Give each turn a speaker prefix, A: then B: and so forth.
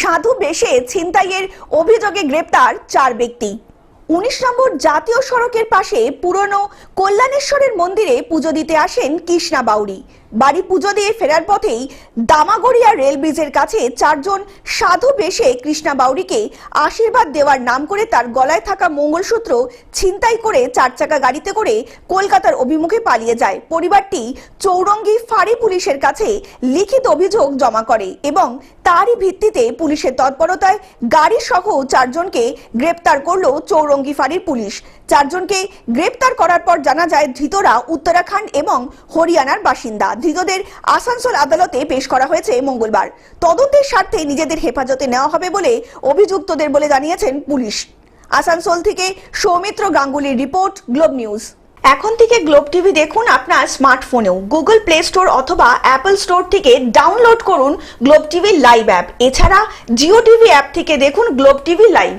A: সাধু বেশে ছিনতাইয়ের অভিযোগে গ্রেপ্তার চার ব্যক্তি। উনিশ নম্বর জাতীয় সড়কের পাশে পুরনো কল্যাণেশ্বরের মন্দিরে পুজো দিতে আসেন কৃষ্ণা বাউরি। বাড়ি পুজো দিয়ে ফেরার পথেই দামাগড়িয়া রেল ব্রিজের কাছে চারজন সাধু বেশে কৃষ্ণা বাউরিকে আশীর্বাদ দেওয়ার নাম করে তার গলায় থাকা মঙ্গলসূত্র ছিনতাই করে চার চাকা গাড়িতে করে কলকাতার অভিমুখে পালিয়ে যায়। পরিবারটি চৌরঙ্গি ফাঁড়ি পুলিশের কাছে লিখিত অভিযোগ জমা করে এবং তারই ভিত্তিতে পুলিশের তৎপরতায় গাড়ি সহ চারজনকে গ্রেপ্তার করল চৌরঙ্গি ফাঁড়ির পুলিশ। চারজনকে গ্রেপ্তার করার পর জানা যায়, ধৃতরা উত্তরাখণ্ড এবং হরিয়ানার বাসিন্দা। ধৃতদের আসানসোল আদালতে পেশ করা হয়েছে মঙ্গলবার। তদন্তের স্বার্থে নিজেদের হেফাজতে নেওয়া হবে বলে অভিযুক্তদের বলে জানিয়েছেন পুলিশ। আসানসোল থেকে সৌমিত্র গাঙ্গুলির রিপোর্ট, গ্লোব নিউজ। এখন থেকে গ্লোব টিভি দেখুন আপনার স্মার্টফোনেও। গুগল প্লে স্টোর অথবা অ্যাপল স্টোর থেকে ডাউনলোড করুন গ্লোব টিভি লাইভ অ্যাপ। এছাড়া জিও টিভি অ্যাপ থেকে দেখুন গ্লোব টিভি লাইভ।